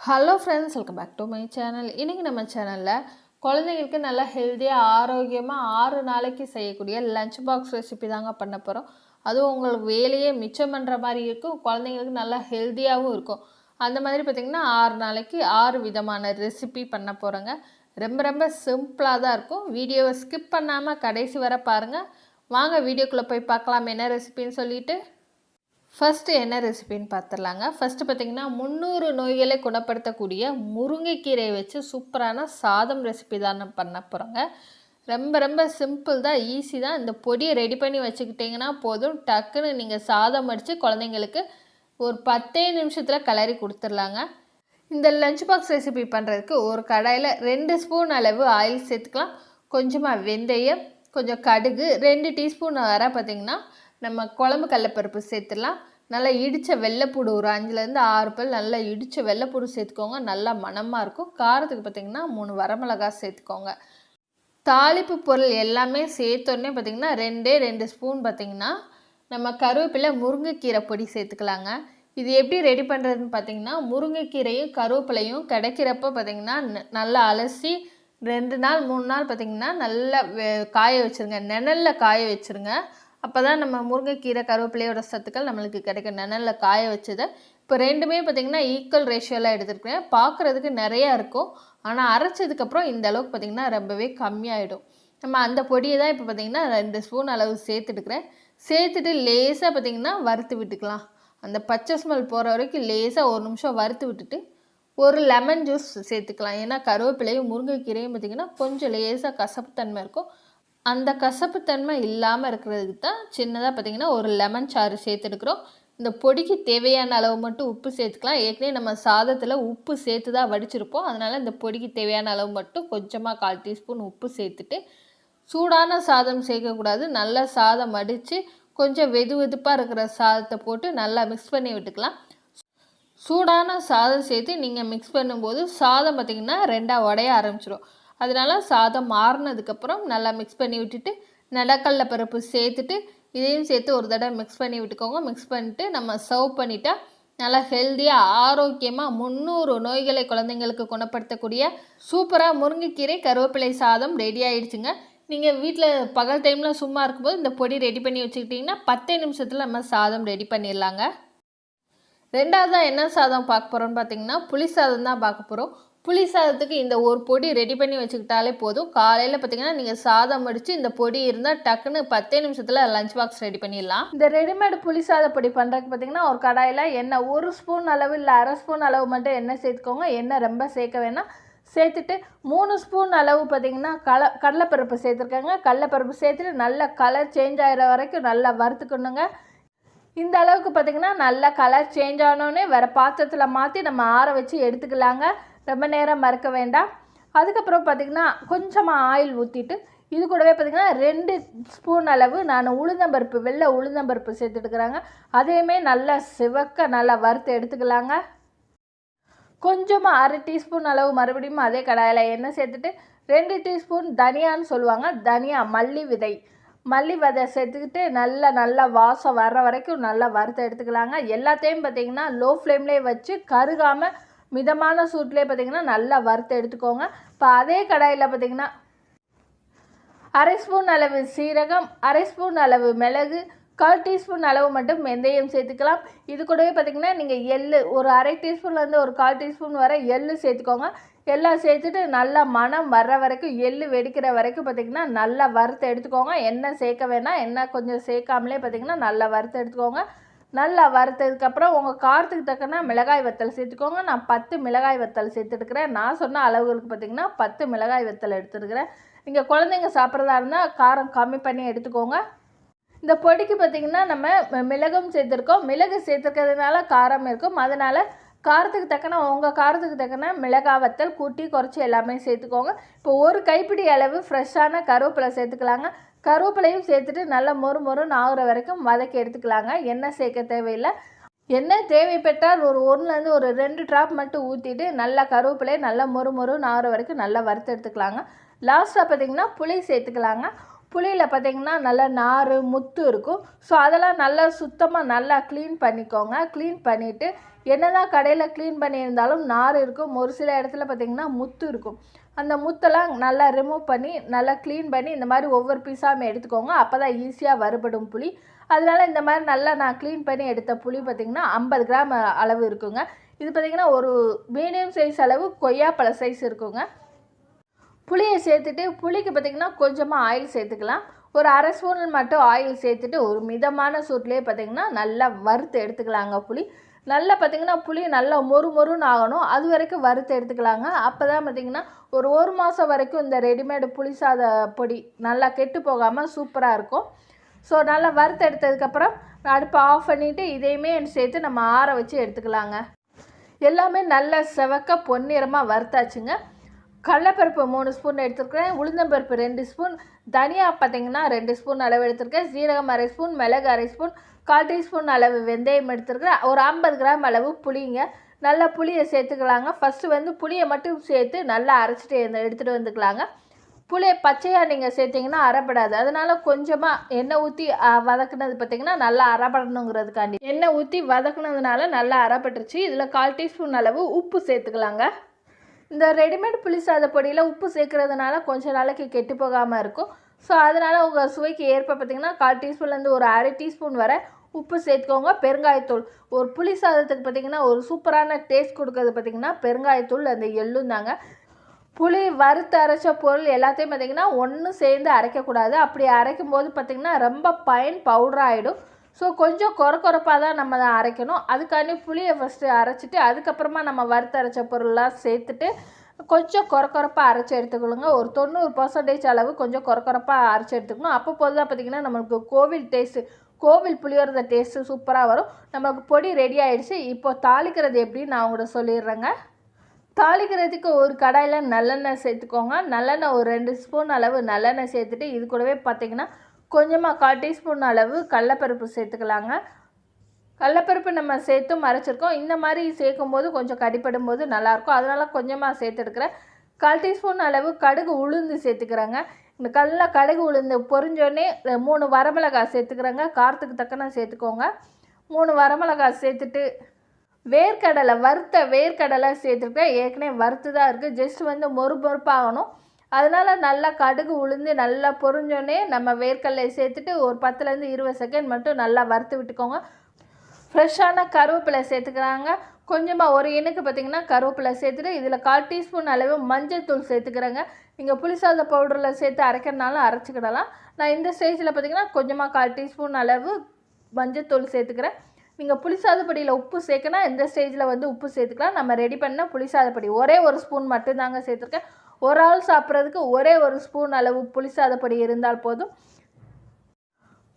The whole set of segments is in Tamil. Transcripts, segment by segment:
Hello friends welcome back to my channel இன்றைக்கி நம்ம சேனலில் குழந்தைங்களுக்கு நல்லா ஹெல்த்தியாக ஆரோக்கியமாக ஆறு நாளைக்கு செய்யக்கூடிய லஞ்ச் பாக்ஸ் ரெசிபி தாங்க பண்ண போகிறோம் அதுவும் உங்களுக்கு வேலையே மிச்சம் பண்ணுற மாதிரி இருக்கும் குழந்தைங்களுக்கு நல்லா ஹெல்த்தியாகவும் இருக்கும். அந்த மாதிரி பார்த்திங்கன்னா ஆறு நாளைக்கு ஆறு விதமான ரெசிபி பண்ண போகிறோங்க ரொம்ப ரொம்ப சிம்பிளாக தான் இருக்கும். வீடியோவை ஸ்கிப் பண்ணாமல் கடைசி வரை பாருங்கள் வாங்க வீடியோக்குள்ளே போய் பார்க்கலாம் என்ன ரெசிபின்னு சொல்லிட்டு. ஃபஸ்ட்டு என்ன ரெசிபின்னு பார்த்துடலாங்க ஃபஸ்ட்டு பார்த்தீங்கன்னா முந்நூறு நோய்களை குணப்படுத்தக்கூடிய முருங்கைக்கீரையை வச்சு சூப்பரான சாதம் ரெசிபி தான் பண்ண போகிறோங்க ரொம்ப ரொம்ப சிம்பிள் தான் ஈஸி தான். இந்த பொடியை ரெடி பண்ணி வச்சுக்கிட்டிங்கன்னா போதும். டக்குன்னு நீங்கள் சாதம் அடித்து குழந்தைங்களுக்கு ஒரு பத்தே நிமிஷத்தில் கிளறி கொடுத்துர்லாங்க இந்த லஞ்ச் பாக்ஸ் ரெசிபி பண்ணுறதுக்கு ஒரு கடாயில் ரெண்டு ஸ்பூன் அளவு ஆயில் சேர்த்துக்கலாம். கொஞ்சமாக வெந்தயம் கொஞ்சம் கடுகு ரெண்டு டீஸ்பூன் வர பார்த்திங்கன்னா நம்ம குழம்பு கடலப்பருப்பு சேர்த்துடலாம். நல்லா இடித்த வெள்ளைப்பூடு ஒரு அஞ்சுலேருந்து ஆறு பல் நல்லா இடித்த வெள்ளைப்பூடு சேர்த்துக்கோங்க. நல்லா மணமாக இருக்கும். காரத்துக்கு பார்த்திங்கன்னா மூணு வரமிளகாய் சேர்த்துக்கோங்க. தாளிப்பு பொருள் எல்லாமே சேர்த்தோடனே பார்த்திங்கன்னா ரெண்டே ரெண்டு ஸ்பூன் பார்த்திங்கன்னா நம்ம கருவேப்பிலை முருங்கைக்கீரை பொடி சேர்த்துக்கலாங்க. இது எப்படி ரெடி பண்ணுறதுன்னு பார்த்தீங்கன்னா முருங்கைக்கீரையும் கருவேப்பிலையும் கிடைக்கிறப்ப பார்த்திங்கன்னா ந- நல்லா அலசி ரெண்டு நாள் மூணு நாள் பார்த்திங்கன்னா நல்லா காய வச்சுருங்க. நிழலில் காய வச்சுருங்க. அப்போ தான் நம்ம முருங்கைக்கீரை கருவேப்பிலையோட சத்துக்கள் நம்மளுக்கு கிடைக்கும். நிழலில் காய வச்சதை. இப்போ ரெண்டுமே பார்த்திங்கன்னா ஈக்குவல் ரேஷியோவில் எடுத்துருக்கேன் பார்க்குறதுக்கு நிறையா இருக்கும். ஆனால் அரைச்சதுக்கப்புறம் இந்த அளவுக்கு பார்த்திங்கன்னா ரொம்பவே கம்மியாயிடும். நம்ம அந்த பொடியை தான் இப்போ பார்த்திங்கன்னா ரெண்டு ஸ்பூன் அளவு சேர்த்துட்டுக்கிறேன். சேர்த்துட்டு லேசாக பார்த்திங்கன்னா வறுத்து விட்டுக்கலாம். அந்த பச்சை ஸ்மெல் போகிற வரைக்கும் லேசாக ஒரு நிமிஷம் வறுத்து விட்டுட்டு ஒரு லெமன் ஜூஸ் சேர்த்துக்கலாம். ஏன்னா கருவேப்பிலையும் முருங்கைக்கீரையும் பார்த்திங்கன்னா கொஞ்சம் லேசாக கசப்புத்தன்மை இருக்கும். அந்த கசப்புத்தன்மை இல்லாமல் இருக்கிறதுக்கு தான் சின்னதாக பார்த்திங்கன்னா ஒரு லெமன் சாறு சேர்த்துருக்குறோம். இந்த பொடிக்கு தேவையான அளவு மட்டும் உப்பு சேர்த்துக்கலாம். ஏற்கனவே நம்ம சாதத்தில் உப்பு சேர்த்து தான் வடிச்சிருப்போம். அதனால் இந்த பொடிக்கு தேவையான அளவு மட்டும் கொஞ்சமாக கால் டீஸ்பூன் உப்பு சேர்த்துட்டு சூடான சாதம் சேர்க்கக்கூடாது. நல்லா சாதம் அடித்து கொஞ்சம் வெது வெதுப்பாக இருக்கிற சாதத்தை போட்டு நல்லா மிக்ஸ் பண்ணி விட்டுக்கலாம். சூடான சாதம் சேர்த்து நீங்கள் மிக்ஸ் பண்ணும்போது சாதம் பார்த்திங்கன்னா ரெண்டாக உடைய ஆரம்பிச்சிடும் அதனால சாதம் மாறினதுக்கப்புறம் நல்லா மிக்ஸ் பண்ணி விட்டுட்டு நிலக்கடல பருப்பு சேர்த்துட்டு இதையும் சேர்த்து ஒரு தடவை மிக்ஸ் பண்ணி விட்டுக்கோங்க. மிக்ஸ் பண்ணிட்டு நம்ம சர்வ் பண்ணிட்டா நல்லா ஹெல்த்தியாக ஆரோக்கியமாக முந்நூறு நோய்களை குழந்தைங்களுக்கு குணப்படுத்தக்கூடிய சூப்பராக முருங்கைக்கீரை கருவேப்பிலை சாதம் ரெடி ஆயிடுச்சுங்க. நீங்கள் வீட்டில் பகல் டைமில் சும்மா இருக்கும்போது இந்த பொடி ரெடி பண்ணி வச்சுக்கிட்டிங்கன்னா பத்தே நிமிஷத்தில் நம்ம சாதம் ரெடி பண்ணிடலாங்க. ரெண்டாவதாக என்ன சாதம் பார்க்க போகிறோம்னு பார்த்தீங்கன்னா புளி சாதம் தான் பார்க்க போகிறோம் புளி சாதத்துக்கு இந்த ஒரு பொடி ரெடி பண்ணி வச்சுக்கிட்டாலே போதும். காலையில் பார்த்தீங்கன்னா நீங்கள் சாதம் முடித்து இந்த பொடி இருந்தால் டக்குன்னு பத்தே நிமிஷத்தில் லஞ்ச் பாக்ஸ் ரெடி பண்ணிடலாம். இந்த ரெடிமேட் புளி சாத பொடி பண்ணுறதுக்கு பார்த்தீங்கன்னா ஒரு கடாயில் எண்ணெய் ஒரு ஸ்பூன் அளவு இல்லை அரை ஸ்பூன் அளவு மட்டும் எண்ணெய் சேர்த்துக்கோங்க. எண்ணெய் ரொம்ப சேர்க்க வேணாம். சேர்த்துட்டு மூணு ஸ்பூன் அளவு பார்த்தீங்கன்னா கல கடலைப்பருப்பு சேர்த்துருக்காங்க. கடலைப்பருப்பு சேர்த்துட்டு நல்லா கலர் சேஞ்ச் ஆகிற வரைக்கும் நல்லா வறுத்துக்கணுங்க. இந்த அளவுக்கு பார்த்திங்கன்னா நல்லா கலர் சேஞ்ச் ஆனோடனே வேறு பாத்திரத்தில் மாற்றி நம்ம ஆற வச்சு எடுத்துக்கலாங்க. ரொம்ப நேரம் மறக்க வேண்டாம். அதுக்கப்புறம் பார்த்திங்கன்னா கொஞ்சமாக ஆயில் ஊற்றிட்டு இது கூடவே பார்த்திங்கன்னா ரெண்டு ஸ்பூன் அளவு நான் உளுந்தம்பருப்பு வெள்ளை உளுந்தம்பருப்பு சேர்த்துட்டுக்கிறாங்க அதையுமே நல்லா சிவக்க நல்லா வறுத்து எடுத்துக்கலாங்க. கொஞ்சமாக அரை டீஸ்பூன் அளவு மறுபடியும் அதே கடாயில் எண்ணெய் சேர்த்துட்டு ரெண்டு டீஸ்பூன் தனியான்னு சொல்லுவாங்க. தனியா மல்லி விதை. மல்லி விதை சேர்த்துக்கிட்டு நல்லா நல்லா வாசம் வர்ற வரைக்கும் நல்லா வறுத்து எடுத்துக்கலாங்க. எல்லாத்தையும் பார்த்தீங்கன்னா லோ ஃப்ளேம்லேயே வச்சு கருகாமல் மிதமான சூட்லேயே பார்த்தீங்கன்னா நல்லா வறுத்து எடுத்துக்கோங்க. இப்போ அதே கடாயில் பார்த்தீங்கன்னா அரை ஸ்பூன் அளவு சீரகம் அரை ஸ்பூன் அளவு மிளகு கால் டீஸ்பூன் அளவு மட்டும் வெந்தயம் சேர்த்துக்கலாம். இது கூடவே பார்த்திங்கன்னா நீங்கள் எள்ளு ஒரு அரை டீஸ்பூன்லேருந்து ஒரு கால் டீஸ்பூன் வரை எள்ளு சேர்த்துக்கோங்க. எல்லாம் சேர்த்துட்டு நல்லா மணம் வர்ற வரைக்கும் எள்ளு வெடிக்கிற வரைக்கும் பார்த்திங்கன்னா நல்லா வறுத்து எடுத்துக்கோங்க. எண்ணெய் சேர்க்க வேணாம். எண்ணெய் கொஞ்சம் சேர்க்காமலே பார்த்திங்கன்னா நல்லா வறுத்து எடுத்துக்கோங்க. நல்லா வறுத்ததுக்கப்புறம் உங்கள் காரத்துக்கு தக்கன மிளகாய் வத்தல் சேர்த்துக்கோங்க. நான் பத்து மிளகாய் வத்தல் சேர்த்துட்டுக்கிறேன் நான் சொன்ன அளவுகளுக்கு பார்த்திங்கன்னா பத்து மிளகாய் வத்தல் எடுத்துருக்கிறேன் நீங்கள் குழந்தைங்க சாப்பிட்றதா இருந்தால் காரம் கம்மி பண்ணி எடுத்துக்கோங்க. இந்த பொடிக்கு பார்த்திங்கன்னா நம்ம மிளகும் சேர்த்துருக்கோம். மிளகு சேர்த்துருக்கிறதுனால காரம் இருக்கும். அதனால் காரத்துக்கு தக்கன உங்கள் காரத்துக்கு தக்கன மிளகாய் வத்தல் கூட்டி குறைச்சி எல்லாமே சேர்த்துக்கோங்க. இப்போ ஒரு கைப்பிடி அளவு ஃப்ரெஷ்ஷான கருவேப்பிலை சேர்த்துக்கலாங்க. கருவேப்பிலையும் சேர்த்துட்டு நல்லா மொறு மொறுன்னு ஆகுற வரைக்கும் வதக்கி எடுத்துக்கலாங்க. எண்ணெய் சேர்க்க தேவையில்லை. எண்ணெய் தேவைப்பட்டால் ஒரு ஒன்றுலேருந்து ஒரு ரெண்டு ட்ராப் மட்டும் ஊற்றிட்டு நல்லா கருவேப்பிலையை நல்லா மொறு மொறுன்னு ஆகுற வரைக்கும் நல்லா வறுத்து எடுத்துக்கலாங்க. லாஸ்ட்டாக பார்த்தீங்கன்னா புளி சேர்த்துக்கலாங்க. புளியில் பார்த்தீங்கன்னா நல்லா நார் முத்து இருக்கும். ஸோ அதெல்லாம் நல்லா சுத்தமாக நல்லா க்ளீன் பண்ணிக்கோங்க. க்ளீன் பண்ணிவிட்டு என்னதான் கடையில் க்ளீன் பண்ணியிருந்தாலும் நார் இருக்கும். ஒரு சில இடத்துல பார்த்திங்கன்னா முத்து இருக்கும். அந்த முத்தெல்லாம் நல்லா ரிமூவ் பண்ணி நல்லா க்ளீன் பண்ணி இந்த மாதிரி ஒவ்வொரு பீஸாகவும் எடுத்துக்கோங்க. அப்போ தான் ஈஸியாக வறுபடும் புளி. அதனால இந்த மாதிரி நல்லா நான் க்ளீன் பண்ணி எடுத்த புளி பார்த்திங்கன்னா ஐம்பது கிராம் அளவு இருக்குங்க. இது பார்த்திங்கன்னா ஒரு மீடியம் சைஸ் அளவு கொய்யாப்பழ சைஸ் இருக்குங்க. புளியை சேர்த்துட்டு புளிக்கு பார்த்திங்கன்னா கொஞ்சமாக ஆயில் சேர்த்துக்கலாம். ஒரு அரை ஸ்பூன் மட்டும் ஆயில் சேர்த்துட்டு ஒரு மிதமான சூட்லேயே பார்த்திங்கன்னா நல்லா வறுத்து எடுத்துக்கலாங்க புளி. நல்லா பார்த்திங்கன்னா புளி நல்லா மொறு மொறுன்னு ஆகணும். அது வரைக்கும் வறுத்து எடுத்துக்கலாங்க. அப்போ தான் பார்த்திங்கன்னா ஒரு ஒரு மாதம் வரைக்கும் இந்த ரெடிமேடு புளி சாத பொடி நல்லா கெட்டு போகாமல் சூப்பராக இருக்கும். ஸோ நல்லா வறுத்து எடுத்ததுக்கப்புறம் அடுப்பை ஆஃப் பண்ணிவிட்டு இதையுமே சேர்த்து நம்ம ஆற வச்சு எடுத்துக்கலாங்க. எல்லாமே நல்லா செவக்க பொன்னிறமாக வறுத்தாச்சுங்க. கடலைப்பருப்பு மூணு ஸ்பூன் எடுத்துருக்கேன் உளுந்தம்பருப்பு ரெண்டு ஸ்பூன் தனியாக பார்த்தீங்கன்னா ரெண்டு ஸ்பூன் அளவு எடுத்திருக்கேன். சீரகம் அரை ஸ்பூன் மிளகு அரை ஸ்பூன் கால் டீஸ்பூன் அளவு வெந்தயம் எடுத்துருக்கேன் ஒரு ஐம்பது கிராம் அளவு புளிங்க. நல்லா புளியை சேர்த்துக்கலாங்க. ஃபஸ்ட்டு வந்து புளியை மட்டும் சேர்த்து நல்லா அரைச்சிட்டு எடுத்துகிட்டு வந்துக்கலாங்க. புளியை பச்சையாக நீங்கள் சேர்த்திங்கன்னா அரைப்படாது. அதனால் கொஞ்சமாக எண்ணெய் ஊற்றி வதக்குனது பார்த்திங்கன்னா நல்லா அரைப்படணுங்கிறதுக்காண்டி. எண்ணெய் ஊற்றி வதக்குனதுனால நல்லா அரைப்பட்டுருச்சு. இதில் கால் டீஸ்பூன் அளவு உப்பு சேர்த்துக்கலாங்க. இந்த ரெடிமேட் புளி சாத பொடியில் உப்பு சேர்க்குறதுனால கொஞ்ச நாளைக்கு கெட்டு போகாமல் இருக்கும். ஸோ அதனால் உங்கள் சுவைக்கு ஏற்ப பார்த்திங்கன்னா கால் டீஸ்பூன்லேருந்து ஒரு அரை டீஸ்பூன் வரை உப்பு சேர்த்துக்கோங்க பெருங்காயத்தூள். ஒரு புளி சாதத்துக்கு பார்த்திங்கன்னா ஒரு சூப்பரான டேஸ்ட் கொடுக்கறது பார்த்திங்கன்னா பெருங்காயத்தூள் அந்த எள்ளும் தாங்க. புளி வறுத்து அரைச்ச பொருள் எல்லாத்தையும் பார்த்திங்கன்னா ஒன்று சேர்ந்து அரைக்கக்கூடாது. அப்படி அரைக்கும் போது பார்த்திங்கன்னா ரொம்ப பயன் பவுடர் ஆகிடும் ஸோ கொஞ்சம் கொர கொரப்பாக தான் நம்ம அதை அரைக்கணும். அதுக்காண்டி புளியை ஃபஸ்ட்டு அரைச்சிட்டு அதுக்கப்புறமா நம்ம வறுத்து அரைச்ச பொருள்லாம் சேர்த்துட்டு கொஞ்சம் கொர கொரப்பாக அரைச்சி எடுத்துக்கொள்ளுங்க. ஒரு தொண்ணூறு பர்சன்டேஜ் அளவு கொஞ்சம் கொர அரைச்சி எடுத்துக்கணும். அப்போ போது பார்த்தீங்கன்னா பார்த்திங்கன்னா நம்மளுக்கு கோவில் டேஸ்ட்டு கோவில் புளியோரத டேஸ்ட்டு சூப்பராக வரும். நம்மளுக்கு பொடி ரெடி ஆகிடுச்சு இப்போ தாளிக்கிறது எப்படின்னு நான் உங்கள்கிட்ட சொல்லிடுறேங்க. தாளிக்கிறதுக்கு ஒரு கடாயில் நல்லெண்ணெய் சேர்த்துக்கோங்க. நல்லெண்ணெய் ஒரு ரெண்டு ஸ்பூன் அளவு நல்லெண்ணெய் சேர்த்துட்டு இது கூடவே பார்த்திங்கன்னா கொஞ்சமாக கால் டீஸ்பூன் அளவு கடலப்பருப்பு சேர்த்துக்கலாங்க. கடலப்பருப்பு நம்ம சேர்த்தும் மறைச்சிருக்கோம் இந்த மாதிரி சேர்க்கும் போது கொஞ்சம் கடிப்படும் போது நல்லாயிருக்கும். அதனால் கொஞ்சமாக சேர்த்துருக்குறேன். கால் டீஸ்பூன் அளவு கடுகு உளுந்து சேர்த்துக்கிறேங்க. இந்த கடல கடுகு உளுந்து பொறிஞ்சோடனே மூணு வரமிளகாய் சேர்த்துக்கிறேங்க. காரத்துக்கு தக்கன சேர்த்துக்கோங்க. மூணு வரமிளகாய் சேர்த்துட்டு வேர்க்கடலை வறுத்த வேர்க்கடலை சேர்த்துருக்கேன். ஏற்கனவே வறுத்து தான் இருக்குது ஜஸ்ட் வந்து மொறு மொறுப்பாகணும். அதனால் நல்லா கடுகு உளுந்து நல்லா பொறிஞ்சோடனே நம்ம வேர்க்கடலை சேர்த்துட்டு ஒரு பத்துலேருந்து இருபது செகண்ட் மட்டும் நல்லா வறுத்து விட்டுக்கோங்க. ஃப்ரெஷ்ஷான கருவேப்பிலை சேர்த்துக்கிறாங்க. கொஞ்சமாக ஒரு எண்ணுக்கு பார்த்திங்கன்னா கருவேப்பிலை சேர்த்துட்டு இதில் கால் டீஸ்பூன் அளவு மஞ்சள் தூள் சேர்த்துக்கிறேங்க. நீங்கள் புளிசாத பவுடரில் சேர்த்து அரைக்கிறனாலும் அரைச்சிக்கிடலாம். நான் இந்த ஸ்டேஜில் பார்த்திங்கன்னா கொஞ்சமாக கால் டீஸ்பூன் அளவு மஞ்சள் தூள் சேர்த்துக்கிறேன். நீங்கள் புளிசாதப்படியில் உப்பு சேர்க்கனா இந்த ஸ்டேஜில் வந்து உப்பு சேர்த்துக்கலாம். நம்ம ரெடி பண்ண புளிசாதப்படி ஒரே ஒரு ஸ்பூன் மட்டும்தாங்க சேர்த்துருக்கேன். ஒரு ஆள் சாப்பிட்றதுக்கு ஒரே ஒரு ஸ்பூன் அளவு புளிசாதப்படி இருந்தால் போதும்.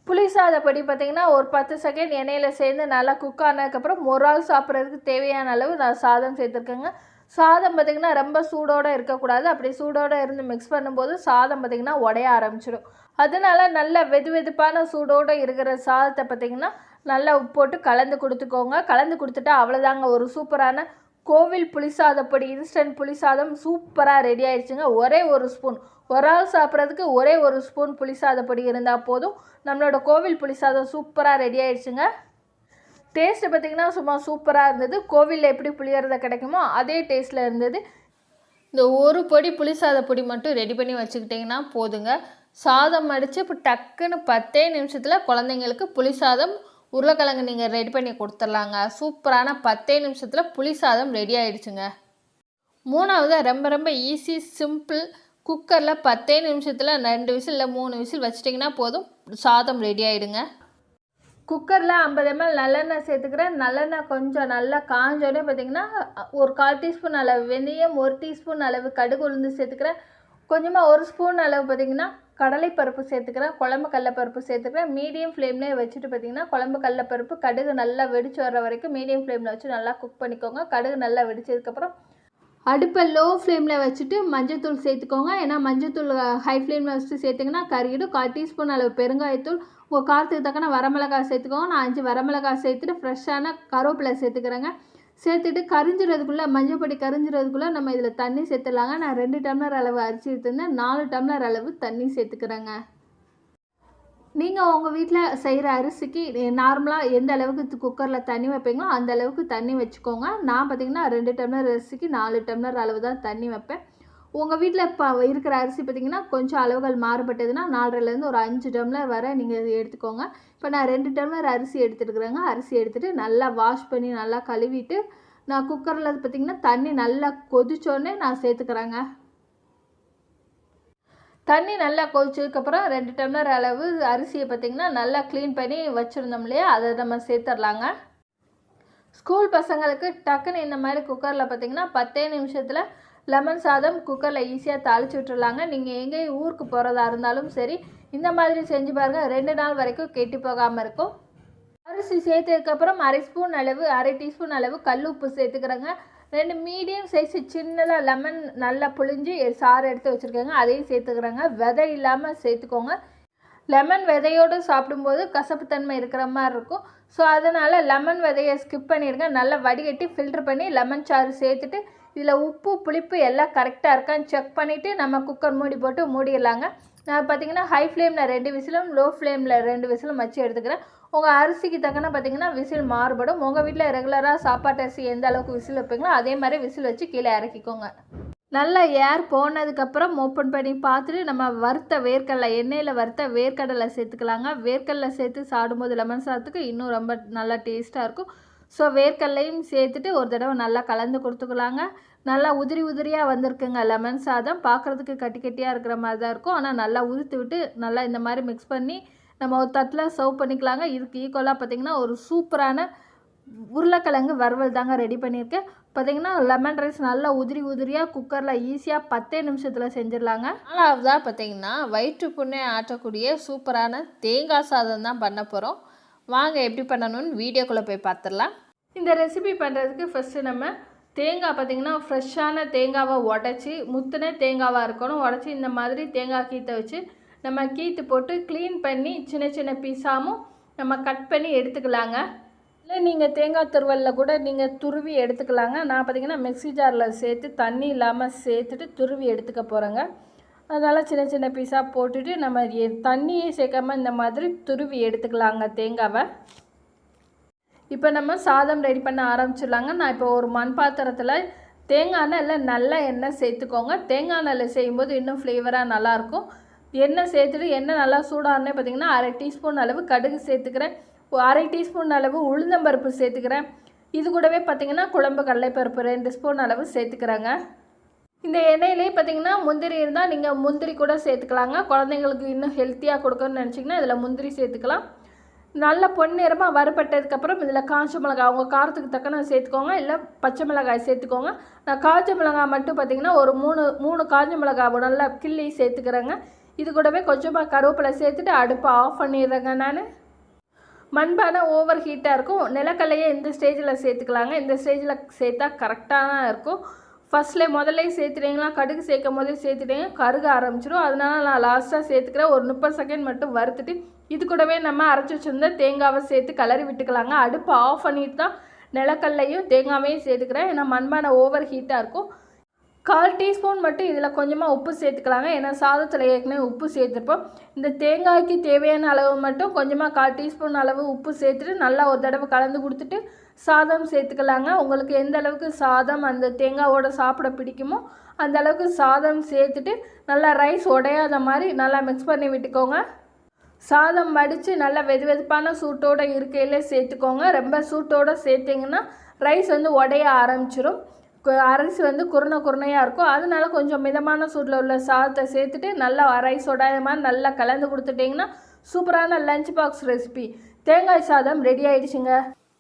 புளி சாதப்படி பார்த்திங்கன்னா ஒரு பத்து செகண்ட் எண்ணெயில் சேர்ந்து நல்லா குக் ஆனதுக்கப்புறம் ஒரு ஆள் சாப்பிட்றதுக்கு தேவையான அளவு நான் சாதம் சேர்த்துருக்கேங்க. சாதம் பார்த்திங்கன்னா ரொம்ப சூடோடு இருக்கக்கூடாது. அப்படி சூடோடு இருந்து மிக்ஸ் பண்ணும்போது சாதம் பார்த்திங்கன்னா உடைய ஆரம்பிச்சிடும். அதனால நல்ல வெது வெதுப்பான சூடோடு இருக்கிற சாதத்தை பார்த்திங்கன்னா நல்லா உப்பு போட்டு கலந்து கொடுத்துக்கோங்க. கலந்து கொடுத்துட்டா அவ்வளோதாங்க ஒரு சூப்பரான கோவில் புளிசாதப்படி இன்ஸ்டன்ட் புளிசாதம் சூப்பராக ரெடி ஆயிடுச்சுங்க. ஒரே ஒரு ஸ்பூன் ஒரு ஆள் சாப்பிட்றதுக்கு ஒரே ஒரு ஸ்பூன் புளிசாதப்பொடி இருந்தால் போதும். நம்மளோட கோவில் புளிசாதம் சூப்பராக ரெடி ஆயிடுச்சுங்க. டேஸ்ட்டு பார்த்திங்கன்னா சும்மா சூப்பராக இருந்தது. கோவிலில் எப்படி புளியறத கிடைக்குமோ அதே டேஸ்ட்டில் இருந்தது. இந்த ஒரு பொடி புளிசாத பொடி மட்டும் ரெடி பண்ணி வச்சுக்கிட்டிங்கன்னா போதுங்க. சாதம் அடித்து இப்போ டக்குன்னு பத்தே நிமிஷத்தில் குழந்தைங்களுக்கு புளிசாதம் உருளைக்கிழங்கு நீங்கள் ரெடி பண்ணி கொடுத்துர்லாங்க சூப்பரான பத்தே நிமிஷத்தில் புளிசாதம் ரெடி ஆயிடுச்சுங்க. மூணாவது ரொம்ப ரொம்ப ஈஸி சிம்பிள் குக்கரில் பத்தே நிமிஷத்தில் ரெண்டு விசில் இல்லை மூணு விசில் வச்சிட்டிங்கன்னா போதும். சாதம் ரெடி ஆகிடுங்க குக்கரில் ஐம்பது எம்எல் நல்லெண்ணெய் சேர்த்துக்கிறேன். நல்லெண்ணெய் கொஞ்சம் நல்லா காஞ்சோடனே பார்த்திங்கன்னா ஒரு கால் டீஸ்பூன் அளவு வெந்தயம் ஒரு டீஸ்பூன் அளவு கடுகு உளுந்து சேர்த்துக்கிறேன். கொஞ்சமாக ஒரு ஸ்பூன் அளவு பார்த்திங்கன்னா கடலைப்பருப்பு சேர்த்துக்கிறேன். குழம்பு கடலப்பருப்பு சேர்த்துக்கிறேன். மீடியம் ஃப்ளேம்லேயே வச்சுட்டு பார்த்திங்கன்னா குழம்பு கடலப்பருப்பு கடுகு நல்லா வெடிச்சு வர்ற வரைக்கும் மீடியம் ஃப்ளேமில் வச்சு நல்லா குக் பண்ணிக்கோங்க. கடுகு நல்லா வெடிச்சதுக்கப்புறம் அடுப்பை லோ ஃப்ளேமில் வச்சுட்டு மஞ்சத்தூள் சேர்த்துக்கோங்க. ஏன்னா மஞ்சத்தூள் ஹை ஃப்ளேமில் வச்சுட்டு சேர்த்திங்கன்னா கறியிடும் கால் டீஸ்பூன் அளவு பெருங்காயத்தூள் உங்கள் காரத்துக்கு தக்கன வரமிளகாய் சேர்த்துக்கோங்க. நான் அஞ்சு வரமிளகாய் சேர்த்துட்டு ஃப்ரெஷ்ஷான கருவேப்பிலை சேர்த்துக்கிறேங்க. சேர்த்துட்டு கரிஞ்சிறதுக்குள்ளே மஞ்சள் பொடி கரிஞ்சிறதுக்குள்ளே நம்ம இதில் தண்ணி சேர்த்துலாங்க நான் ரெண்டு டம்ளர் அளவு அரிசி எடுத்துருந்தேன். நாலு டம்ளர் அளவு தண்ணி சேர்த்துக்கிறேங்க. நீங்கள் உங்கள் வீட்டில் செய்கிற அரிசிக்கு நார்மலாக எந்த அளவுக்கு குக்கரில் தண்ணி வைப்பீங்களோ அந்த அளவுக்கு தண்ணி வச்சுக்கோங்க. நான் பார்த்தீங்கன்னா ரெண்டு டம்ளர் அரிசிக்கு நாலு டம்ளர் அளவு தான் தண்ணி வைப்பேன். உங்கள் வீட்டில் இப்போ இருக்கிற அரிசி பார்த்தீங்கன்னா கொஞ்சம் அளவுகள் மாறுபட்டதுன்னா நாலரைலேருந்து ஒரு அஞ்சு டம்ளர் வர நீங்கள் எடுத்துக்கோங்க. இப்போ நான் ரெண்டு டம்ளர் அரிசி எடுத்துருக்குறேங்க. அரிசி எடுத்துகிட்டு நல்லா வாஷ் பண்ணி நல்லா கழுவிட்டு நான் குக்கரில் பார்த்தீங்கன்னா தண்ணி நல்லா கொதிச்சோடனே நான் சேர்த்துக்கிறேங்க. தண்ணி நல்லா கொதிச்சதுக்கப்புறம் ரெண்டு டம்ளர் அளவு அரிசியை பார்த்திங்கன்னா நல்லா க்ளீன் பண்ணி வச்சுருந்தோம் இல்லையா? அதை நம்ம சேர்த்துடலாங்க. ஸ்கூல் பசங்களுக்கு டக்குன்னு இந்த மாதிரி குக்கரில் பார்த்திங்கன்னா பத்தே நிமிஷத்தில் லெமன் சாதம் குக்கரில் ஈஸியாக தாளிச்சு விட்டுருலாங்க நீங்கள் எங்கேயும் ஊருக்கு போகிறதா இருந்தாலும் சரி இந்த மாதிரி செஞ்சு பாருங்கள் ரெண்டு நாள் வரைக்கும் கெட்டி போகாமல் இருக்கும். அரிசி சேர்த்ததுக்கப்புறம் அரை ஸ்பூன் அளவு அரை டீஸ்பூன் அளவு கல் உப்பு சேர்த்துக்கிறேங்க. ரெண்டு மீடியம் சைஸு சின்னதாக லெமன் நல்லா புழிஞ்சு சாறு எடுத்து வச்சுருக்கேங்க. அதையும் சேர்த்துக்கிறேங்க. விதை இல்லாமல் சேர்த்துக்கோங்க. லெமன் விதையோடு சாப்பிடும்போது கசப்புத்தன்மை இருக்கிற மாதிரி இருக்கும். ஸோ அதனால் லெமன் விதையை ஸ்கிப் பண்ணிடுங்க. நல்லா வடிகட்டி ஃபில்ட்ரு பண்ணி லெமன் சாறு சேர்த்துட்டு இதில் உப்பு புளிப்பு எல்லாம் கரெக்டாக இருக்கான்னு செக் பண்ணிவிட்டு நம்ம குக்கர் மூடி போட்டு மூடிடலாங்க. நான் பார்த்தீங்கன்னா ஹை ஃப்ளேமில் ரெண்டு விசிலும் லோ ஃப்ளேமில் ரெண்டு விசிலும் வச்சு எடுத்துக்கிறேன். உங்கள் அரிசிக்கு தக்கன பார்த்தீங்கன்னா விசில் மாறுபடும். உங்கள் வீட்டில் ரெகுலராக சாப்பாட்டு அரிசி எந்த அளவுக்கு விசில் வைப்பீங்களோ அதே மாதிரி விசில் வச்சு கீழே இறக்கிக்கோங்க. நல்லா ஏர் போனதுக்கப்புறம் ஓப்பன் பண்ணி பார்த்துட்டு நம்ம வறுத்த வேர்க்கடலை எண்ணெயில் வறுத்த வேர்க்கடலை சேர்த்துக்கலாங்க. வேர்க்கடலை சேர்த்து சாப்பிடும்போது லெமன் சாதத்துக்கு இன்னும் ரொம்ப நல்லா டேஸ்ட்டாக இருக்கும். ஸோ வேர்க்கடலையும் சேர்த்துட்டு ஒரு தடவை நல்லா கலந்து கொடுத்துக்கலாங்க. நல்லா உதிரி உதிரியாக வந்திருக்குங்க லெமன் சாதம். பார்க்குறதுக்கு கட்டி கட்டியாக இருக்கிற மாதிரி தான் இருக்கும். ஆனால் நல்லா உதுத்து விட்டு நல்லா இந்த மாதிரி மிக்ஸ் பண்ணி நம்ம ஒரு தட்டில் சர்வ் பண்ணிக்கலாங்க. இதுக்கு ஈக்குவலாக பார்த்திங்கன்னா ஒரு சூப்பரான உருளைக்கிழங்கு வறுவல் தாங்க ரெடி பண்ணியிருக்கேன் பார்த்தீங்கன்னா லெமன் ரைஸ் நல்லா உதிரி உதிரியாக குக்கரில் ஈஸியாக பத்தே நிமிஷத்தில் செஞ்சிடலாங்க. நாலாவதாக பார்த்தீங்கன்னா வயிற்று புண்ணை ஆட்டக்கூடிய சூப்பரான தேங்காய் சாதம் தான் பண்ண போகிறோம் வாங்க எப்படி பண்ணணும்னு வீடியோக்குள்ளே போய் பார்த்துடலாம். இந்த ரெசிபி பண்ணுறதுக்கு ஃபஸ்ட்டு நம்ம தேங்காய் பார்த்திங்கன்னா ஃப்ரெஷ்ஷான தேங்காவை உடச்சி முத்தின தேங்காவாக இருக்கணும் உடச்சி இந்த மாதிரி தேங்காய் கீத்தை வச்சு நம்ம கீத்து போட்டு க்ளீன் பண்ணி சின்ன சின்ன பீஸாகவும் நம்ம கட் பண்ணி எடுத்துக்கலாங்க. இல்லை நீங்கள் தேங்காய் துருவலில் கூட நீங்கள் துருவி எடுத்துக்கலாங்க. நான் பார்த்திங்கன்னா மிக்ஸி ஜாரில் சேர்த்து தண்ணி இல்லாமல் சேர்த்துட்டு துருவி எடுத்துக்க போகிறேங்க அதனால் சின்ன சின்ன பீஸாக போட்டுட்டு நம்ம தண்ணியே சேர்க்காம இந்த மாதிரி துருவி எடுத்துக்கலாங்க தேங்காவை. இப்போ நம்ம சாதம் ரெடி பண்ண ஆரம்பிச்சிடலாங்க. நான் இப்போ ஒரு மண் பாத்திரத்தில் தேங்காய் எண்ணெய் இல்லை நல்ல எண்ணெய் சேர்த்துக்கோங்க. தேங்காய் எண்ணெயில் செய்யும்போது இன்னும் ஃப்ளேவராக நல்லாயிருக்கும் எண்ணெய் சேர்த்துட்டு எண்ணெய் நல்லா சூடானே பார்த்தீங்கன்னா அரை டீஸ்பூன் அளவு கடுகு சேர்த்துக்கிறேன். அரை டீஸ்பூன் அளவு உளுந்தம்பருப்பு சேர்த்துக்கிறேன். இது கூடவே பார்த்தீங்கன்னா குழம்பு கடலைப்பருப்பு ரெண்டு ஸ்பூன் அளவு சேர்த்துக்கிறேங்க. இந்த எண்ணெயிலே பார்த்தீங்கன்னா முந்திரி இருந்தால் நீங்கள் முந்திரி கூட சேர்த்துக்கலாங்க. குழந்தைங்களுக்கு இன்னும் ஹெல்த்தியாக கொடுக்கணும்னு நினச்சிங்கன்னா இதில் முந்திரி சேர்த்துக்கலாம். நல்ல பொன்னிறமாக வறுபட்டதுக்கப்புறம் இதில் காஞ்ச மிளகாய் அவங்க காரத்துக்கு தக்கன சேர்த்துக்கோங்க. இல்லை பச்சை மிளகாய் சேர்த்துக்கோங்க. நான் காஞ்ச மிளகாய் மட்டும் பார்த்தீங்கன்னா ஒரு மூணு மூணு காஞ்ச மிளகாய் நல்லா கிள்ளி சேர்த்துக்கிறேங்க. இது கூடவே கொஞ்சமாக கருவேப்பிலை சேர்த்துட்டு அடுப்பை ஆஃப் பண்ணிடுறேங்க நான். மண்பானை ஓவர் ஹீட்டாக இருக்கும். நிலக்கல்லையே இந்த ஸ்டேஜில் சேர்த்துக்கலாங்க. இந்த ஸ்டேஜில் சேர்த்தா கரெக்டாக தான் இருக்கும். ஃபஸ்ட்ல முதல்ல சேர்த்துட்டீங்களா கடுகு சேர்க்கும் போதே சேர்த்துட்டீங்க கருக ஆரம்பிச்சிடும் அதனால நான் லாஸ்ட்டாக சேர்த்துக்கிறேன். ஒரு முப்பது செகண்ட் மட்டும் வறுத்துட்டு இது கூடவே நம்ம அரைச்சி வச்சிருந்த தேங்காவை சேர்த்து கலரி விட்டுக்கலாங்க. அடுப்பை ஆஃப் பண்ணிட்டு தான் நிலக்கல்லையும் தேங்காவையும் சேர்த்துக்கிறேன். ஏன்னா மண்பானை ஓவர் ஹீட்டாக இருக்கும். கால் டீஸ்பூன் மட்டும் இதில் கொஞ்சமாக உப்பு சேர்த்துக்கலாங்க. ஏன்னா சாதத்தில் ஏற்கனவே உப்பு சேர்த்துருப்போம். இந்த தேங்காய்க்கு தேவையான அளவு மட்டும் கொஞ்சமாக கால் டீஸ்பூன் அளவு உப்பு சேர்த்துட்டு நல்லா ஒரு தடவை கலந்து கொடுத்துட்டு சாதம் சேர்த்துக்கலாங்க. உங்களுக்கு எந்த அளவுக்கு சாதம் அந்த தேங்காவோட சாப்பிட பிடிக்குமோ அந்த அளவுக்கு சாதம் சேர்த்துட்டு நல்லா ரைஸ் உடையாத மாதிரி நல்லா மிக்ஸ் பண்ணி விட்டுக்கோங்க. சாதம் வடித்து நல்லா வெது வெதுப்பான சூட்டோடு இருக்கையிலே சேர்த்துக்கோங்க. ரொம்ப சூட்டோடு சேர்த்திங்கன்னா ரைஸ் வந்து உடைய ஆரம்பிச்சிடும் கு- அரிசி வந்து குருணை குருணையாக இருக்கும். அதனால கொஞ்சம் மிதமான சூட்டில் உள்ள சாதத்தை சேர்த்துட்டு நல்லா ரைஸ் இது மாதிரி நல்லா கலந்து கொடுத்துட்டிங்கன்னா சூப்பரான லஞ்ச் பாக்ஸ் ரெசிபி தேங்காய் சாதம் ரெடி ஆகிடுச்சுங்க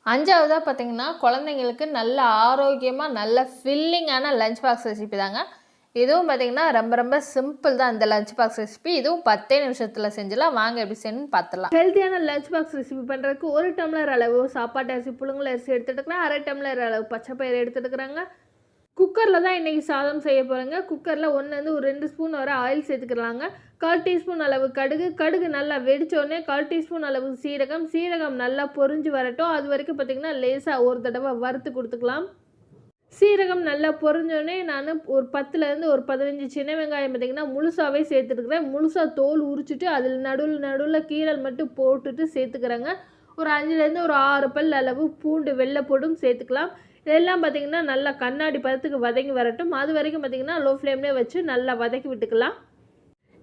அஞ்சாவதாக பார்த்தீங்கன்னா குழந்தைங்களுக்கு நல்ல ஆரோக்கியமாக நல்ல ஃபில்லிங்கான லஞ்ச் பாக்ஸ் ரெசிபி தாங்க. இதுவும் பார்த்தீங்கன்னா ரொம்ப ரொம்ப சிம்பிள் தான் இந்த லஞ்ச் பாக்ஸ் ரெசிபி இதுவும் பத்தே நிமிஷத்தில் செஞ்சலாம் வாங்க எப்படி செய்யணும்னு பார்த்துலாம் ஹெல்த்தியான லஞ்ச் பாக்ஸ் ரெசிபி பண்ணுறதுக்கு ஒரு டம்ளர் அளவு சாப்பாட்டு அரிசி புழுங்கல் அரிசி எடுத்துட்டுக்கிறேன் அரை டம்ளர் அளவு பச்சை பயிறு எடுத்துட்டுக்கிறாங்க குக்கரில் தான் இன்றைக்கி சாதம் செய்ய போகிறேங்க குக்கரில் ஒன்றுலேருந்து ஒரு ரெண்டு ஸ்பூன் வரை ஆயில் சேர்த்துக்கலாங்க. கால் டீஸ்பூன் அளவு கடுகு. கடுகு நல்லா வெடித்தோடனே கால் டீஸ்பூன் அளவு சீரகம். சீரகம் நல்லா பொரிஞ்சு வரட்டும். அது வரைக்கும் பார்த்திங்கன்னா லேசாக ஒரு தடவை வறுத்து கொடுத்துக்கலாம். சீரகம் நல்லா பொறிஞ்சோடனே நான் ஒரு பத்துலேருந்து ஒரு பதினஞ்சு சின்ன வெங்காயம் பார்த்திங்கன்னா முழுசாகவே சேர்த்துருக்குறேன். முழுசாக தோல் உரிச்சிட்டு அதில் நடுவில் நடுவில் கீரல் மட்டும் போட்டுட்டு சேர்த்துக்கிறேங்க. ஒரு அஞ்சுலேருந்து ஒரு ஆறு பல் அளவு பூண்டு வெள்ளைப்பூடும் சேர்த்துக்கலாம். இதெல்லாம் பார்த்திங்கன்னா நல்லா கண்ணாடி பதத்துக்கு வதங்கி வரட்டும். அது வரைக்கும் பார்த்திங்கன்னா லோ ஃப்ளேம்லேயே வச்சு நல்லா வதக்கி விட்டுக்கலாம்.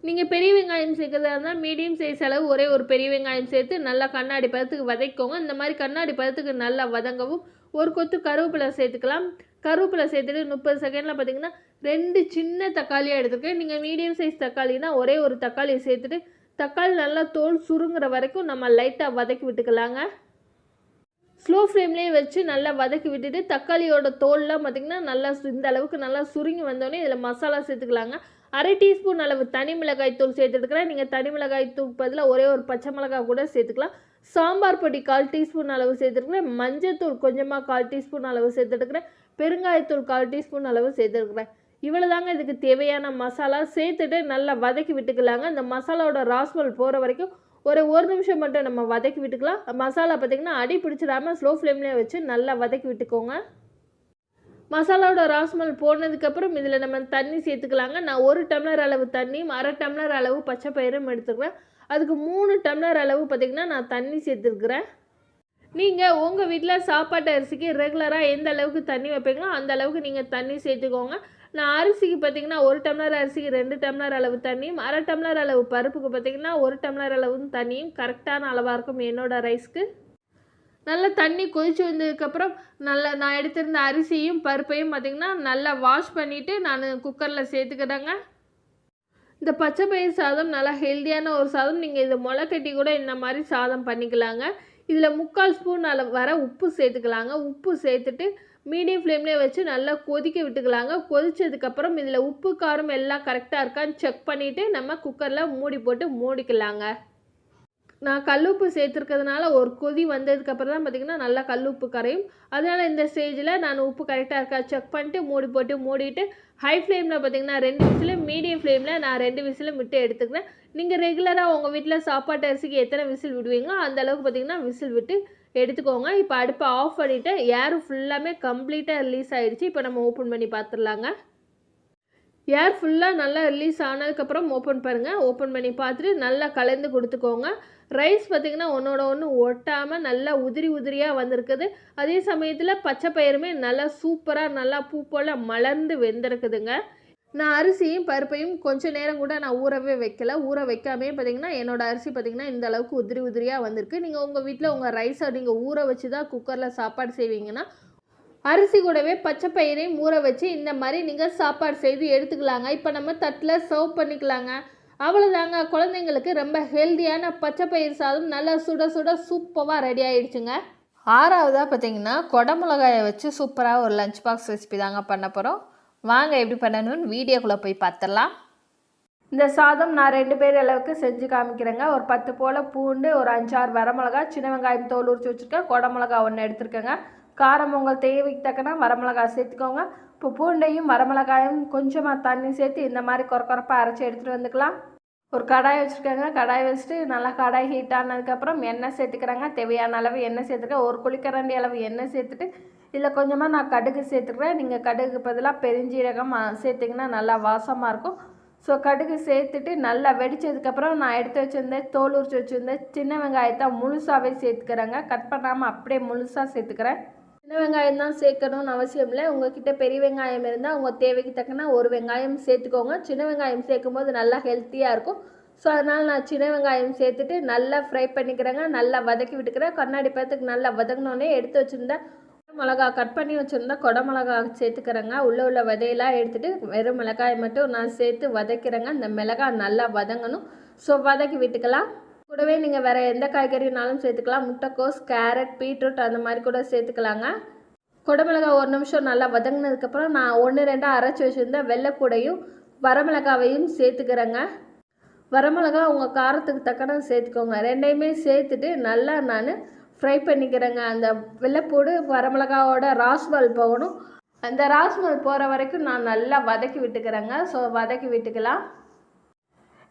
நீங்கள் பெரிய வெங்காயம் சேர்க்குறதா இருந்தால் மீடியம் சைஸ் அளவு ஒரே ஒரு பெரிய வெங்காயம் சேர்த்து நல்லா கண்ணாடி பதத்துக்கு வதக்கிக்கோங்க. இந்த மாதிரி கண்ணாடி பதத்துக்கு நல்லா வதங்கவும். ஒரு கொத்து கருவேப்பிலை சேர்த்துக்கலாம். கருவேப்பிலை சேர்த்துட்டு முப்பது செகண்டில் பார்த்தீங்கன்னா ரெண்டு சின்ன தக்காளியாக எடுத்துருக்கேன். நீங்கள் மீடியம் சைஸ் தக்காளினா ஒரே ஒரு தக்காளியை சேர்த்துட்டு தக்காளி நல்லா தோல் சுருங்குற வரைக்கும் நம்ம லைட்டாக வதக்கி விட்டுக்கலாங்க. ஸ்லோ ஃப்ளேம்லேயே வச்சு நல்லா வதக்கி விட்டுட்டு தக்காளியோட தோல்லாம் பார்த்திங்கன்னா நல்லா இந்த அளவுக்கு நல்லா சுருங்கி வந்தோடனே இதில் மசாலா சேர்த்துக்கலாங்க. அரை டீஸ்பூன் அளவு தனி மிளகாய் தூள் சேர்த்துருக்குறேன். நீங்கள் தனி மிளகாய் தூள் பதிலாக ஒரே ஒரு பச்சை மிளகாய் கூட சேர்த்துக்கலாம். சாம்பார் பொடி கால் டீஸ்பூன் அளவு சேர்த்துருக்குறேன். மஞ்சத்தூள் கொஞ்சமாக கால் டீஸ்பூன் அளவு சேர்த்துட்டுக்கிறேன் பெருங்காயத்தூள் கால் டீஸ்பூன் அளவு சேர்த்துருக்குறேன். இவ்வளோ தாங்க இதுக்கு தேவையான மசாலா. சேர்த்துட்டு நல்லா வதக்கி விட்டுக்கலாங்க. இந்த மசாலாவோட ராஸ்மல் போகிற வரைக்கும் ஒரு ஒரு நிமிஷம் மட்டும் நம்ம வதக்கி விட்டுக்கலாம். மசாலா பார்த்திங்கன்னா அடி பிடிச்சிடாம ஸ்லோ ஃப்ளேம்லேயே வச்சு நல்லா வதக்கி விட்டுக்கோங்க. மசாலாவோட ராஸ்மல் போனதுக்கப்புறம் இதில் நம்ம தண்ணி சேர்த்துக்கலாங்க. நான் ஒரு டம்ளர் அளவு தண்ணியும் அரை டம்ளர் அளவு பச்சை பயிரும் எடுத்துக்கிறேன். அதுக்கு மூணு டம்ளர் அளவு பார்த்திங்கன்னா நான் தண்ணி சேர்த்துருக்குறேன் நீங்கள் உங்கள் வீட்டில் சாப்பாட்டு அரிசிக்கு ரெகுலராக எந்த அளவுக்கு தண்ணி வைப்பீங்களோ அந்த அளவுக்கு நீங்கள் தண்ணி சேர்த்துக்கோங்க. நான் அரிசிக்கு பார்த்தீங்கன்னா ஒரு டம்ளர் அரிசிக்கு ரெண்டு டம்ளர் அளவு தண்ணியும் அரை டம்ளர் அளவு பருப்புக்கு பார்த்தீங்கன்னா ஒரு டம்ளர் அளவு தண்ணியும் கரெக்டான அளவாக இருக்கும் என்னோடய ரைஸ்க்கு. நல்லா தண்ணி கொதிச்சு வந்ததுக்கப்புறம் நல்லா நான் எடுத்திருந்த அரிசியும் பருப்பையும் பார்த்திங்கன்னா நல்லா வாஷ் பண்ணிவிட்டு நான் குக்கரில் சேர்த்துக்கிறேங்க. இந்த பச்சை பயிர் சாதம் நல்லா ஹெல்த்தியான ஒரு சாதம். நீங்கள் இதை முளை கட்டி கூட இந்த மாதிரி சாதம் பண்ணிக்கலாங்க. இதில் முக்கால் ஸ்பூன் அளவு வர உப்பு சேர்த்துக்கலாங்க. உப்பு சேர்த்துட்டு மீடியம் ஃப்ளேம்லேயே வச்சு நல்லா கொதிக்க விட்டுக்கலாங்க. கொதித்ததுக்கப்புறம் இதில் உப்பு காரம் எல்லாம் கரெக்டாக இருக்கான்னு செக் பண்ணிவிட்டு நம்ம குக்கரில் மூடி போட்டு மூடிக்கலாங்க. நான் கல்லுப்பு சேர்த்துருக்கிறதுனால ஒரு கொதி வந்ததுக்கப்புறம் தான் பார்த்திங்கன்னா நல்லா கல்லுப்பு கரையும். அதனால் இந்த ஸ்டேஜில் நான் உப்பு கரெக்டாக இருக்கா செக் பண்ணிட்டு மூடி போட்டு மூடிட்டு ஹை ஃப்ளேமில் பார்த்தீங்கன்னா ரெண்டு விசிலும் மீடியம் ஃப்ளேமில் நான் ரெண்டு விசிலும் விட்டு எடுத்துக்கிறேன். நீங்கள் ரெகுலராக உங்கள் வீட்டில் சாப்பாட்டு அரிசிக்கு எத்தனை விசில் விடுவீங்களோ அந்தளவுக்கு பார்த்திங்கன்னா பார்த்தீங்கன்னா விசில் விட்டு எடுத்துக்கோங்க. இப்போ அடுப்பை ஆஃப் பண்ணிவிட்டு ஏர் ஃபுல்லாமே கம்ப்ளீட்டாக ரிலீஸ் ஆகிடுச்சு இப்போ நம்ம ஓப்பன் பண்ணி பார்த்துடலாங்க ஏர் ஃபுல்லாக நல்லா ரிலீஸ் ஆனதுக்கப்புறம் ஓப்பன் பண்ணுங்கள் ஓப்பன் பண்ணி பார்த்துட்டு நல்லா கலந்து கொடுத்துக்கோங்க. ரைஸ் பார்த்திங்கன்னா ஒன்றோட ஒன்று ஒட்டாமல் நல்லா உதிரி உதிரியாக வந்திருக்குது. அதே சமயத்தில் பச்சை பயிறுமே நல்லா சூப்பராக நல்லா பூ போல் மலர்ந்து வெந்திருக்குதுங்க. நான் அரிசியும் பருப்பையும் கொஞ்ச நேரம் கூட நான் ஊறவே வைக்கல. ஊற வைக்காமே பார்த்தீங்கன்னா என்னோட அரிசி பார்த்தீங்கன்னா இந்த அளவுக்கு உதிரி உதிரியாக வந்திருக்கு. நீங்கள் உங்கள் வீட்டில் உங்கள் ரைஸை நீங்கள் ஊற வச்சு தான் குக்கரில் சாப்பாடு செய்வீங்கன்னா அரிசி கூடவே பச்சை பயிரையும் ஊற வச்சு இந்த மாதிரி நீங்கள் சாப்பாடு செய்து எடுத்துக்கலாங்க. இப்போ நம்ம தட்டில் சர்வ் பண்ணிக்கலாங்க. அவ்வளோதாங்க குழந்தைங்களுக்கு ரொம்ப ஹெல்த்தியான பச்சை பயிர் சாதம் நல்லா சுட சுட சூப்பராக ரெடி ஆகிடுச்சுங்க ஆறாவதாக பார்த்தீங்கன்னா குடமிளகாயை வச்சு சூப்பராக ஒரு லஞ்ச் பாக்ஸ் ரெசிபி தாங்க பண்ண போகிறோம் வாங்க எப்படி பண்ணணும்னு வீடியோக்குள்ளே போய் பார்த்துடலாம். இந்த சாதம் நான் ரெண்டு பேர் அளவுக்கு செஞ்சு காமிக்கிறேங்க. ஒரு பத்து போல் பூண்டு ஒரு அஞ்சாறு வரமிளகா சின்ன வெங்காயம் தோல் உரிச்சு வச்சுருக்கேன். குடமிளகா ஒன்று எடுத்துருக்கேங்க. காரம் உங்கள் தேவைக்கு தக்கன வரமிளகா சேர்த்துக்கோங்க. இப்போ பூண்டையும் வரமிளகாயும் கொஞ்சமாக தண்ணி சேர்த்து இந்த மாதிரி கொர கொரப்பாக அரைச்சி எடுத்துகிட்டு வந்துக்கலாம். ஒரு கடாய் வச்சுருக்கேங்க. கடாய் வச்சுட்டு நல்லா கடாய் ஹீட் ஆனதுக்கப்புறம் எண்ணெய் சேர்த்துக்கிறேங்க. தேவையான அளவு எண்ணெய் சேர்த்துக்க. ஒரு குளிக்கரண்டி அளவு எண்ணெய் சேர்த்துட்டு இதில் கொஞ்சமாக நான் கடுகு சேர்த்துக்கிறேன். நீங்கள் கடுகு பதிலாக பெருஞ்சீரகம் சேர்த்திங்கன்னா நல்லா வாசமாக இருக்கும். ஸோ கடுகு சேர்த்துட்டு நல்லா வெடிச்சதுக்கப்புறம் நான் எடுத்து வச்சுருந்தேன் தோல் உரிச்சு வச்சுருந்தேன் சின்ன வெங்காயத்தை முழுசாகவே சேர்த்துக்கிறேங்க. கட் பண்ணாமல் அப்படியே முழுசாக சேர்த்துக்கிறேன். சின்ன வெங்காயம் தான் சேர்க்கணும்னு அவசியம் இல்லை. உங்ககிட்ட பெரிய வெங்காயம் இருந்தால் உங்கள் தேவைக்கு தக்கன ஒரு வெங்காயம் சேர்த்துக்கோங்க. சின்ன வெங்காயம் சேர்க்கும்போது நல்லா ஹெல்த்தியாக இருக்கும். ஸோ அதனால் நான் சின்ன வெங்காயம் சேர்த்துட்டு நல்லா ஃப்ரை பண்ணிக்கிறேங்க. நல்லா வதக்கி விட்டுக்கிறேன். கண்ணாடி பழத்துக்கு நல்லா வதங்கினோடனே எடுத்து வச்சுருந்தேன் மிளகா கட் பண்ணி வச்சுருந்தா கொடை மிளகா சேர்த்துக்கிறேங்க. உள்ளே உள்ள விதையெல்லாம் எடுத்துகிட்டு வெறும் மிளகாய் மட்டும் நான் சேர்த்து வதக்கிறேங்க. இந்த மிளகாய் நல்லா வதங்கணும். ஸோ வதக்கி விட்டுக்கலாம். கூடவே நீங்கள் வேறு எந்த காய்கறினாலும் சேர்த்துக்கலாம். முட்டைக்கோஸ் கேரட் பீட்ரூட் அந்த மாதிரி கூட சேர்த்துக்கலாங்க. குடமிளகாய் ஒரு நிமிஷம் நல்லா வதங்கினதுக்கப்புறம் நான் ஒன்று ரெண்டாக அரைச்சி வச்சுருந்த வெள்ளைப்பூடையும் வரமிளகாவையும் சேர்த்துக்கிறேங்க. வரமிளகா உங்கள் காரத்துக்கு தக்கன சேர்த்துக்கோங்க. ரெண்டையுமே சேர்த்துட்டு நல்லா நான் ஃப்ரை பண்ணிக்கிறேங்க. அந்த வெள்ளைப்பூடு வரமிளகாவோட ராஸ்மல் போகணும். அந்த ராஸ்மல் போகிற வரைக்கும் நான் நல்லா வதக்கி விட்டுக்கிறேங்க. ஸோ வதக்கி விட்டுக்கலாம்.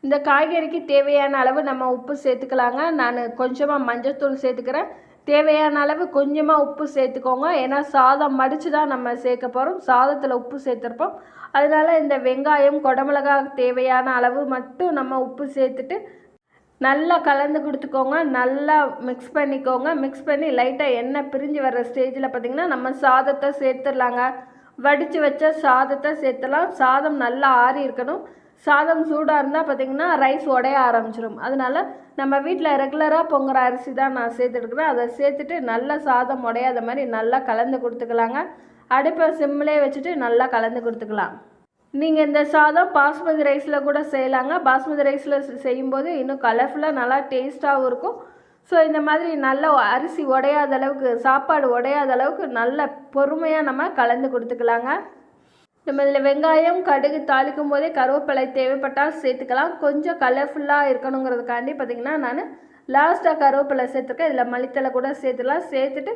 இந்த காய்கறிக்கு தேவையான அளவு நம்ம உப்பு சேர்த்துக்கலாங்க. நான் கொஞ்சமாக மஞ்சள்தூள் சேர்த்துக்கிறேன். தேவையான அளவு கொஞ்சமாக உப்பு சேர்த்துக்கோங்க. ஏன்னா சாதம் மடித்து தான் நம்ம சேர்க்க போகிறோம் சாதத்தில் உப்பு சேர்த்துருப்போம். அதனால இந்த வெங்காயம் குடமிளகா தேவையான அளவு மட்டும் நம்ம உப்பு சேர்த்துட்டு நல்லா கலந்து கொடுத்துக்கோங்க நல்லா மிக்ஸ் பண்ணிக்கோங்க. மிக்ஸ் பண்ணி லைட்டாக எண்ணெய் பிரிஞ்சு வர்ற ஸ்டேஜில் பார்த்தீங்கன்னா நம்ம சாதத்தை சேர்த்துடலாங்க. வடித்து வச்ச சாதத்தை சேர்த்துலாம் சாதம் நல்லா ஆறி இருக்கணும். சாதம் சூடாக இருந்தால் பார்த்தீங்கன்னா ரைஸ் உடைய ஆரம்பிச்சிடும் அதனால நம்ம வீட்டில் ரெகுலராக பொங்குற அரிசி தான் நான் சேர்த்துட்டுருக்குறேன் அதை சேர்த்துட்டு நல்லா சாதம் உடையாத மாதிரி நல்லா கலந்து கொடுத்துக்கலாங்க. அடுப்பை சிம்மிலே வச்சுட்டு நல்லா கலந்து கொடுத்துக்கலாம். நீங்கள் இந்த சாதம் பாஸ்மதி ரைஸில் கூட செய்யலாங்க. பாஸ்மதி ரைஸில் செய்யும்போது இன்னும் கலர்ஃபுல்லாக நல்லா டேஸ்ட்டாகவும் இருக்கும். ஸோ இந்த மாதிரி நல்ல அரிசி உடையாத அளவுக்கு சாப்பாடு உடையாத அளவுக்கு நல்ல பொறுமையாக நம்ம கலந்து கொடுத்துக்கலாங்க. நம்ம இதில் வெங்காயம் கடுகு தாளிக்கும் போதே கருவேப்பிலை தேவைப்பட்டால் சேர்த்துக்கலாம். கொஞ்சம் கலர்ஃபுல்லாக இருக்கணுங்கிறதுக்காண்டி பார்த்திங்கன்னா நான் லாஸ்ட்டாக கருவேப்பிலை சேர்த்துருக்கேன். இதில் மல்லித்தலை கூட சேர்த்துலாம் சேர்த்துட்டு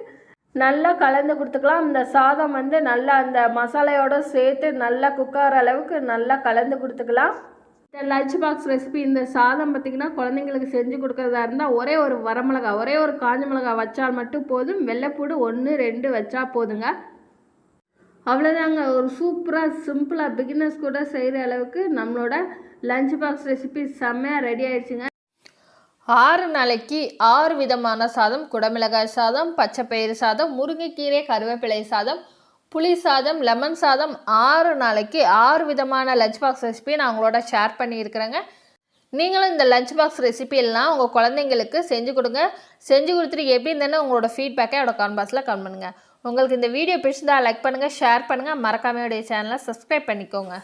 நல்லா கலந்து கொடுத்துக்கலாம். இந்த சாதம் வந்து நல்லா அந்த மசாலையோடு சேர்த்து நல்லா குக்கார அளவுக்கு நல்லா கலந்து கொடுத்துக்கலாம். இந்த லஞ்ச் பாக்ஸ் ரெசிபி இந்த சாதம் பார்த்திங்கன்னா குழந்தைங்களுக்கு செஞ்சு கொடுக்குறதா இருந்தால் ஒரே ஒரு வரமிளகா ஒரே ஒரு காஞ்ச மிளகா வச்சால் மட்டும் போதும். வெள்ளைப்பூடு ஒன்று ரெண்டு வச்சா போதுங்க. அவ்வளோதாங்க ஒரு சூப்பராக சிம்பிளாக பிகினர்ஸ் கூட செய்கிற அளவுக்கு நம்மளோட லஞ்ச் பாக்ஸ் ரெசிபி செம்மையாக ரெடி ஆயிடுச்சுங்க. ஆறு நாளைக்கு ஆறு விதமான சாதம் குடமிளகாய் சாதம் பச்சைப்பயிறு சாதம் முருங்கைக்கீரை கருவேப்பிலை சாதம் புளி சாதம் லெமன் சாதம். ஆறு நாளைக்கு ஆறு விதமான லஞ்ச் பாக்ஸ் ரெசிபி நான் உங்களோட ஷேர் பண்ணியிருக்கிறேங்க. நீங்களும் இந்த லஞ்ச் பாக்ஸ் ரெசிபியெல்லாம் உங்கள் குழந்தைங்களுக்கு செஞ்சு கொடுங்க. செஞ்சு கொடுத்துட்டு எப்படி இருந்தேன்னு உங்களோட ஃபீட்பேக்கை என்னோட கமெண்ட் பாக்ஸில் கமெண்ட் பண்ணுங்கள் உங்களுக்கு இந்த வீடியோ பிடிச்சிருந்தா லைக் பண்ணுங்கள் ஷேர் பண்ணுங்கள் மறக்காமையுடைய சேனலை சப்ஸ்கிரைப் பண்ணிக்கோங்க.